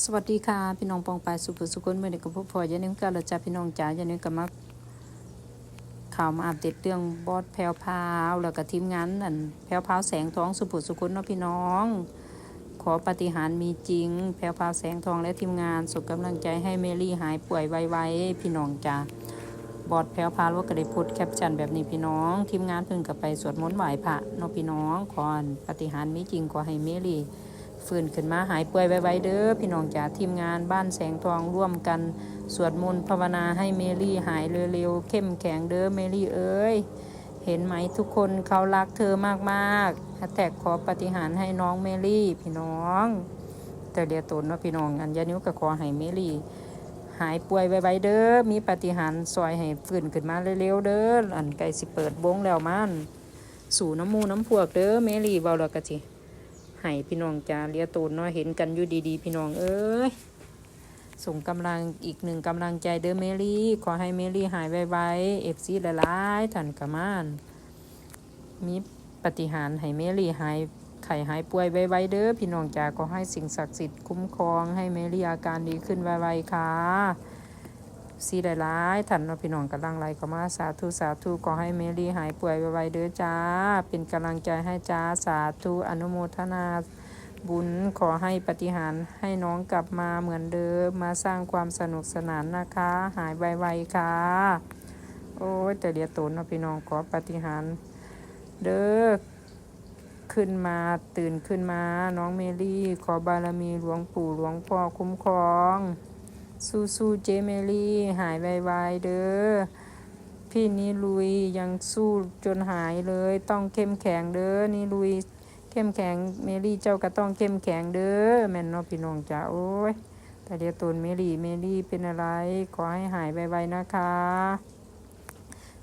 สวัสดีค่ะ พี่น้องปองปายสุภสุคนเมื่อเด็กกับพ่อพอยันนึงกันละจ้าพี่น้องจ๋ายันนึงกับมักข่าวมาอัปเดตเรื่องบอสแพรวพาวแล้วก็ทีมงานนั่นแพรวพาวแสงทองสุภสุคนเนาะพี่น้อง ขอปฏิหารมีจริง แพรวพาวแสงทองและทีมงานส่งกำลังใจให้เมลี่หายป่วยไวๆพี่น้องจ๋าบอสแพรวพาวก็ได้พูดแคปชั่นแบบนี้พี่น้อง ทีมงานเพิ่งกลับไปสวดมนต์ไหว้พระเนาะพี่น้องขอปฏิหารมีจริงขอให้เมลี่ ฟื้นขึ้นมาหายป่วยไวๆเด้อพี่น้องจากทีมงานบ้านแสงทองร่วมกัน สวดมนต์ภาวนาให้เมลี่หายเร็วๆเข้มแข็งเด้อเมลี่เอ้ยเห็นไหมทุกคนเขารักเธอมากๆแฮแท็กขอปฏิหารให้น้องเมลี่พี่น้อง แต่เดียตนเนาพี่น้องอันยานิ้วก็ขอให้เมลี่ หายป่วยไวๆเด้อมีปฏิหารซอยให้ฟื้นขึ้นมาเร็วๆเด้ออันไกลสิเปิดวงแล้วมันสู่น้ำมูน้ำพวกเด้อเมลี่เบาแล้วกะจิ ให้พี่น้องจาเลียตูนเนาะเห็นกันอยู่ดีๆ พี่น้องเอ้ยส่งกำลังอีกหนึ่งกำลังใจเด้อเมลี่ ขอให้เมลี่หายไวๆเอฟซีหลายๆท่านกะมาน มีปฏิหารให้เมลี่หายไข้หายป่วยไวๆเด้อพี่น้องจ๋าขอให้สิ่งศักดิ์สิทธิ์คุ้มครองให้เมลี่อาการดีขึ้นไวๆค่ะ สีหลายๆท่านเนาะพี่น้องกำลังไหลเข้ามาสาธุสาธุขอให้เมลี่หายป่วยไวๆเด้อจ้า เป็นกำลังใจให้จ้าสาธุอนุโมทนาบุญขอให้ปฏิหารให้น้องกลับมาเหมือนเดิมมาสร้างความสนุกสนานนะคะ หายไวๆค่ะ โอ้ยแต่เดียวตนนะพี่น้องขอปฏิหารเด้อขึ้นมาตื่นขึ้นมาน้องเมลี่ ขอบารมีหลวงปู่หลวงพ่อคุ้มครอง สู้สู้ๆเจเมลี่หายไวๆเด้อพี่นี่ลุยยังสู้จนหายเลย ต้องเข้มแข็งเด้อนี่ลุยเข้มแข็งเมลี่เจ้าก็ต้องเข้มแข็งเด้อแม่นเนาะพี่น้องจ้าโอ้ยแต่เดี๋ยวตนเมลี่เมลี่เป็นอะไร ขอให้หายไวๆนะคะ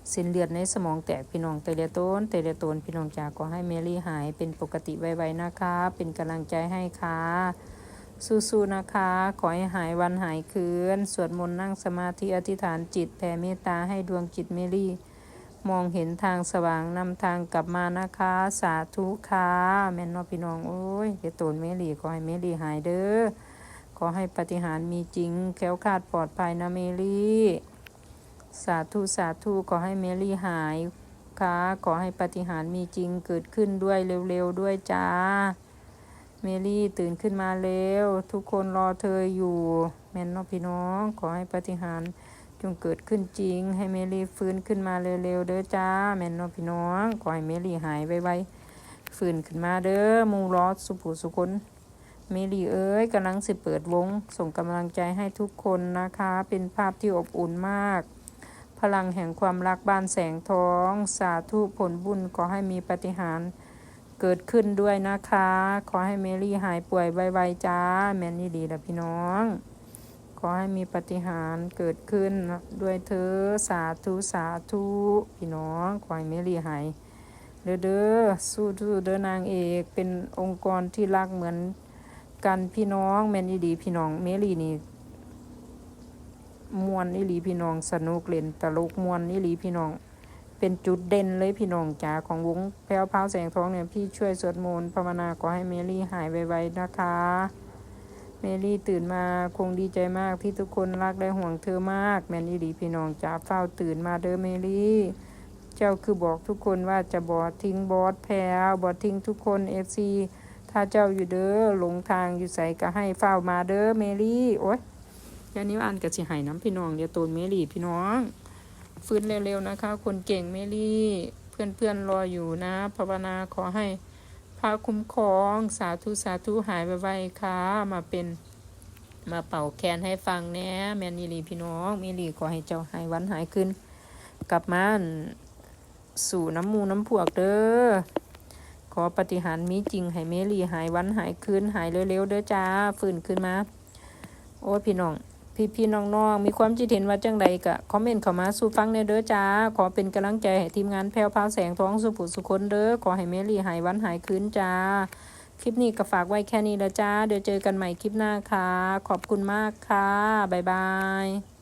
เส้นเลือดในสมองแตกพี่น้องแต่เดียวต้นแต่เดียวตนพี่น้องจ้าขอให้เมลี่หายเป็นปกติไวๆนะคะ เป็นกำลังใจให้ค่ะ สู้ๆนะคะ ขอให้หายวันหายคืน สวดมนต์นั่งสมาธิอธิษฐานจิตแผ่เมตตาให้ดวงจิตเมลี่ มองเห็นทางสว่างนำทางกลับมานะคะ สาธุค่ะแม่นนอพี่น้องโอ้ยเดี๋ยวตูนเมลี่ขอให้เมลี่หายเด้อขอให้ปฏิหารมีจริง แคล้วคลาดปลอดภัยนะเมลี่ สาธุสาธุขอให้เมลี่หายค่ะขอให้ปฏิหารมีจริงเกิดขึ้นด้วยเร็วๆด้วยจ้า เมลี่ตื่นขึ้นมาเร็วทุกคนรอเธออยู่ แม่นนาะพี่น้องขอให้ปฏิหารจงเกิดขึ้นจริง ให้เมลี่ฟื้นขึ้นมาเร็วๆเด้อจ้า แม่นนาะพี่น้องขอให้เมลี่หายไวๆฟื้นขึ้นมาเด้อมูรอสุภูสุคนเมลี่เอ้ยกำลังสิเปิดวง ส่งกำลังใจให้ทุกคนนะคะ เป็นภาพที่อบอุ่นมาก พลังแห่งความรักบ้านแสงทอง สาธุผลบุญขอให้มีปฏิหารย์ เกิดขึ้นด้วยนะคะ ขอให้เมลี่หายป่วยไวๆจ้า แมนนี่ดีละพี่น้อง ขอให้มีปาฏิหารย์เกิดขึ้นด้วยเธอสาธุสาธุพี่น้อง ขอให้เมลี่หายเด้อเด้อสู้สู้เด้อนางเอกเป็นองค์กรที่รักเหมือนกันพี่น้องแมนนี่ดีพี่น้องเมลี่นี่มวนนี่ลีพี่น้องสนุกเล่นตลกมวนนี่ลีพี่น้อง เป็นจุดเด่นเลยพี่น้องจ๋าของวงแพรวพราวแสงทองเนี่ยพี่ช่วยสวดมนต์ภาวนาขอให้เมลี่หายไวๆนะคะ เมลี่ตื่นมาคงดีใจมากที่ทุกคนรักและห่วงเธอมาก แมนอี่ดีพี่น้องจ๋าเฝ้าตื่นมาเด้อเมลี่เจ้าคือบอกทุกคนว่าจะบอดทิ้งบอสแพรวบอดทิ้งทุกคนเอฟซีถ้าเจ้าอยู่เด้อหลงทางอยู่ใส่ก็ให้เฝ้ามาเด้อเมลี่โอ๊ยยานิ้วอันกับสิหายน้ำพี่น้องเดี๋ยวตูนเมลี่พี่น้อง ฟื้นเร็วๆนะคะ คนเก่งเมลี่ เพื่อนๆรออยู่นะภาวนาขอให้พระคุ้มครองสาธุสาธุหายไวๆค่ะมาเป็นมาเป่าแคนให้ฟังแน่แมนนี่ลีพี่น้องเมลี่ขอให้เจ้าหายวันหายขึ้น กลับมาสู่น้ำมูน้ำพวกเด้อขอปฏิหาร์มีจริงให้เมลี่หายวันหายคืนหายเร็วๆเด้อจ้า ฟื้นขึ้นมา โอ้พี่น้อง พี่พี่น้องๆ มีความคิดเห็นว่าจังใดกะคอมเมนต์เข้ามาสู่ฟังในเด้อจ้า ขอเป็นกำลังใจให้ทีมงานแพรวพราวแสงท้องสุผุสุคนเด้อ ขอให้เมลี่หายวันหายคืนจ้า คลิปนี้ก็ฝากไว้แค่นี้ละจ้า เดี๋ยวเจอกันใหม่คลิปหน้าค่ะ ขอบคุณมากค่ะ บ๊ายบาย